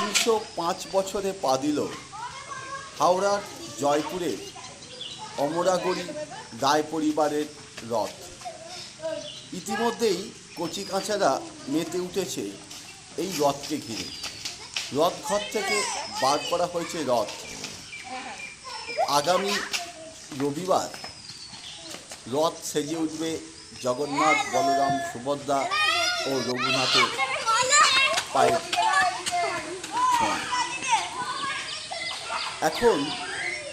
তিনশো পাঁচ বছরে পা দিল হাওড়ার জয়পুরে অমরাগড়ি রায় পরিবারের রথ। ইতিমধ্যেই কচিকাঁচারা মেতে উঠেছে এই রথকে ঘিরে। রথ ঘর থেকে বার করা হয়েছে রথ। আগামী রবিবার রথ সেজে উঠবে জগন্নাথ, বলরাম, সুভদ্রা ও রঘুনাথের পায়ের এখন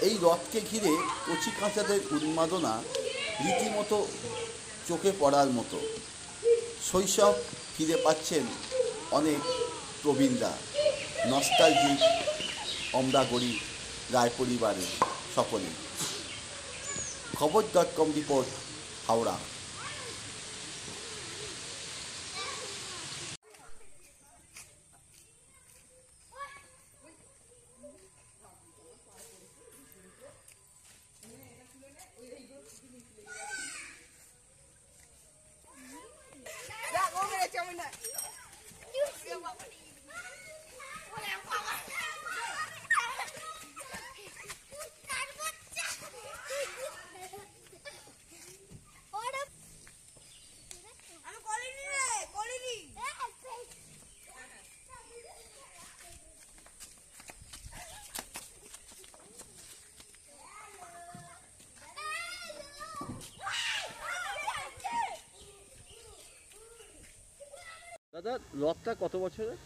এই রথকে ঘিরে কচি কাঁচাদের উন্মাদনা রীতিমতো চোখে পড়ার মতো। শৈশব ফিরে পাচ্ছেন অনেক প্রবীণরা। নস্টালজিক অমরাগড়ি রায় পরিবারের সকলে। খবর ডট কম রিপোর্ট, হাওড়া। দাদা রথটা কত বছরের?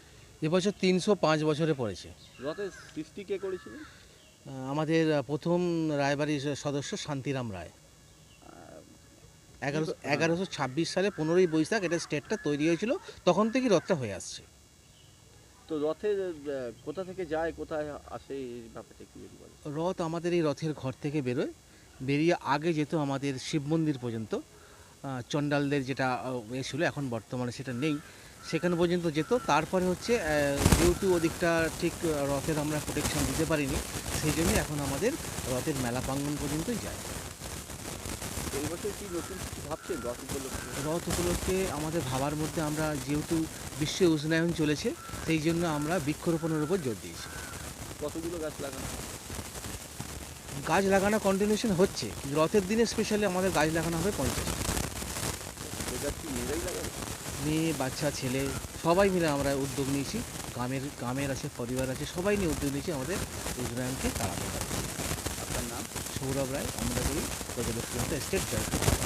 এবছর তিনশো পাঁচ বছরে পড়েছে। রথের সৃষ্টি কে করেছিলেন আহ, আমাদের প্রথম রায়বাড়ির সদস্য শান্তিরাম রায়। এগারোশো এগারোশো ছাব্বিশ সালে পনেরোই বৈশাখ এটা স্টেটটা তৈরি হয়েছিল তখন থেকেই রথটা হয়ে আসছে। তো রথের কোথা থেকে যায় কোথায় আসে এই ব্যাপারটা কি রথ আমাদের এই রথের ঘর থেকে বেরোয় বেরিয়ে আগে যেত আমাদের শিব মন্দির পর্যন্ত। চণ্ডালদের যেটা এ ছিল এখন বর্তমানে সেটা নেই। সেখানে পর্যন্ত যেত। তারপরে হচ্ছে যেহেতু ওদিকটা ঠিক রথের আমরা প্রোটেকশন দিতে পারিনি সেই জন্যই এখন আমাদের রথের মেলা প্রাঙ্গণ পর্যন্তই যায়। রথ উপলক্ষে? আমাদের ভাবার মধ্যে আমরা যেহেতু বিশ্ব উষ্ণায়ন চলেছে সেই জন্য আমরা বৃক্ষরোপণের উপর জোর দিয়েছি। কতগুলো গাছ লাগানো? গাছ লাগানো কন্টিনিউশন হচ্ছে রথের দিনে স্পেশালি আমাদের গাছ লাগানো হবে পঞ্চাশ মেয়ে, বাচ্চা, ছেলে, সবাই মিলে আমরা উদ্যোগ নিয়েছি। গ্রামের গ্রামের আছে, পরিবার আছে, সবাই নিয়ে উদ্যোগ নিয়েছি আমাদের উষ্ণায়নকে তাড়াতে আপনার নাম? সৌরভ রায়, আমরা করি গজলক্ষ্মী স্টেট জয়